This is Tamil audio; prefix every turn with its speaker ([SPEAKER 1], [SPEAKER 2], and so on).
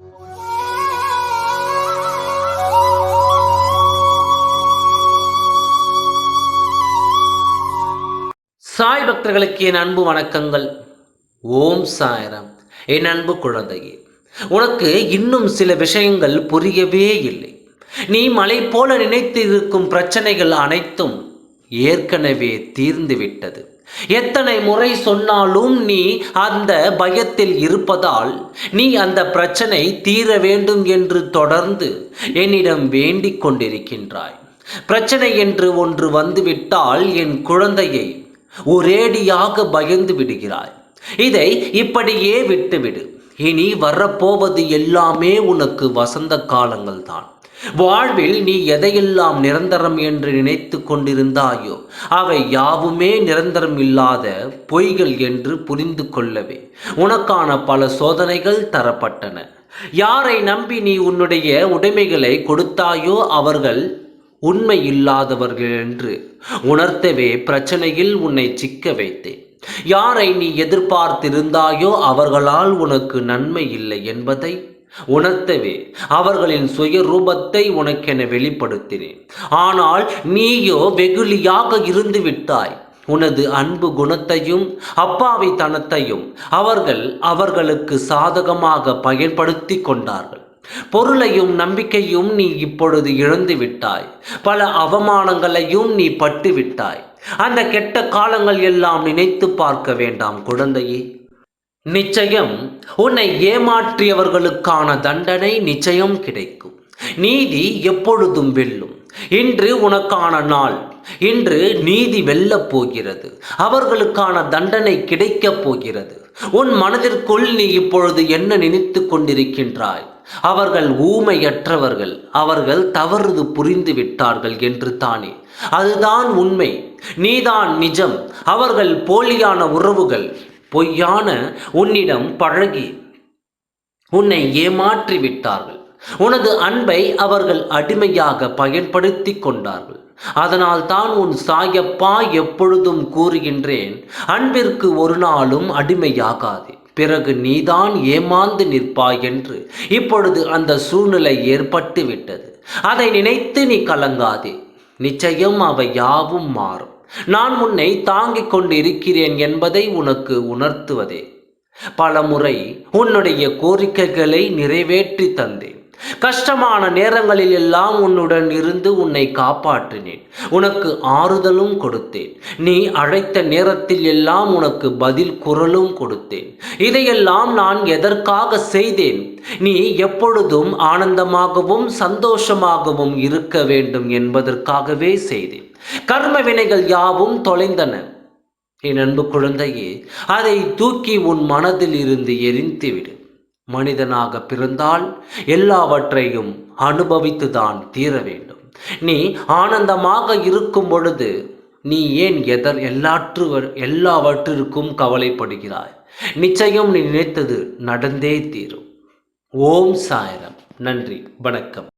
[SPEAKER 1] சாய் பக்தர்களுக்கு என் அன்பு வணக்கங்கள். ஓம் சாயரம். என் அன்பு குழந்தையே உனக்கு இன்னும் சில விஷயங்கள் புரியவே இல்லை. நீ மலை போல நினைத்து இருக்கும் பிரச்சனைகள் அனைத்தும் ஏற்கனவே தீர்ந்து விட்டது. எத்தனை முறை சொன்னாலும் நீ அந்த பயத்தில் இருப்பதால் நீ அந்த பிரச்சனை தீர வேண்டும் என்று தொடர்ந்து என்னிடம் வேண்டிக் கொண்டிருக்கின்றாய். பிரச்சனை என்று ஒன்று வந்துவிட்டால் என் குழந்தையை ஒரேடியாக பயந்து விடுகிறாய். இதை இப்படியே விட்டுவிடு. இனி வரப்போவது எல்லாமே உனக்கு வசந்த காலங்கள் தான் வாழ்வில் நீ எதையெல்லாம் நிரந்தரம் என்று நினைத்து கொண்டிருந்தாயோ அவை யாவுமே நிரந்தரம் இல்லாத பொய்கள் என்று புரிந்து கொள்ளவே உனக்கான பல சோதனைகள் தரப்பட்டன. யாரை நம்பி நீ உன்னுடைய உடைமைகளை கொடுத்தாயோ அவர்கள் உண்மை இல்லாதவர்கள் என்று உணர்த்தவே பிரச்சனையில் உன்னை சிக்க வைத்தேன். யாரை நீ எதிர்பார்த்திருந்தாயோ அவர்களால் உனக்கு நன்மை இல்லை என்பதை உணர்த்தவே அவர்களின் சுய ரூபத்தை உனக்கென வெளிப்படுத்தினேன். ஆனால் நீயோ வெகுளியாக இருந்து விட்டாய் உனது அன்பு குணத்தையும் அப்பாவி தனத்தையும் அவர்கள் அவர்களுக்கு சாதகமாக பயன்படுத்தி கொண்டார்கள். பொருளையும் நம்பிக்கையும் நீ இப்பொழுது இழந்து விட்டாய் பல அவமானங்களையும் நீ பட்டு விட்டாய் அந்த கெட்ட காலங்கள் எல்லாம் நினைத்து பார்க்க வேண்டாம் குழந்தையே. நிச்சயம் உன்னை ஏமாற்றியவர்களுக்கான தண்டனை நிச்சயம் கிடைக்கும். நீதி எப்பொழுதும் வெல்லும். இன்று உனக்கான நாள். இன்று நீதி வெல்லப் போகிறது. அவர்களுக்கான தண்டனை கிடைக்கப் போகிறது. உன் மனதிற்குள் நீ இப்பொழுது என்ன நினைத்து கொண்டிருக்கின்றாய்? அவர்கள் ஊமையற்றவர்கள். அவர்கள் தவறுது புரிந்து விட்டார்கள் என்று தானே. அதுதான் உண்மை. நீதான் நிஜம். அவர்கள் போலியான உறவுகள். பொய்யான உன்னிடம் பழகி உன்னை ஏமாற்றி விட்டார்கள் உனது அன்பை அவர்கள் அடிமையாக பயன்படுத்தி கொண்டார்கள். அதனால் தான் உன் சாயப்பா எப்பொழுதும் கூறுகின்றேன் அன்பிற்கு ஒரு நாளும் அடிமையாகாதே. பிறகு நீதான் ஏமாந்து நிற்பாய் என்று இப்பொழுது அந்த சூழ்நிலை ஏற்பட்டு விட்டது அதை நினைத்து நீ கலங்காதே. நிச்சயம் அவை யாவும் மாறும். நான் உன்னை தாங்கிக் கொண்டு இருக்கிறேன் என்பதை உனக்கு உணர்த்துவதே. பலமுறை உன்னுடைய கோரிக்கைகளை நிறைவேற்றி தந்தேன். கஷ்டமான நேரங்களில் எல்லாம் உன்னுடன் இருந்து உன்னை காப்பாற்றினேன். உனக்கு ஆறுதலும் கொடுத்தேன். நீ அழைத்த நேரத்தில் எல்லாம் உனக்கு பதில் குரலும் கொடுத்தேன். இதையெல்லாம் நான் எதற்காக செய்தேன்? நீ எப்பொழுதும் ஆனந்தமாகவும் சந்தோஷமாகவும் இருக்க வேண்டும் என்பதற்காகவே செய்தேன். கர்ம வினைகள் யாவும் தொலைந்தன. என் அன்பு குழந்தையே அதை தூக்கி உன் மனதில் இருந்து எரிந்துவிடு. மனிதனாக பிறந்தால் எல்லாவற்றையும் அனுபவித்துதான் தீர வேண்டும். நீ ஆனந்தமாக இருக்கும் பொழுது நீ ஏன் எதர் எல்லாற்று எல்லாவற்றிற்கும் கவலைப்படுகிறாய்? நிச்சயம் நீ நினைத்தது நடந்தே தீரும். ஓம் சாயரம். நன்றி. வணக்கம்.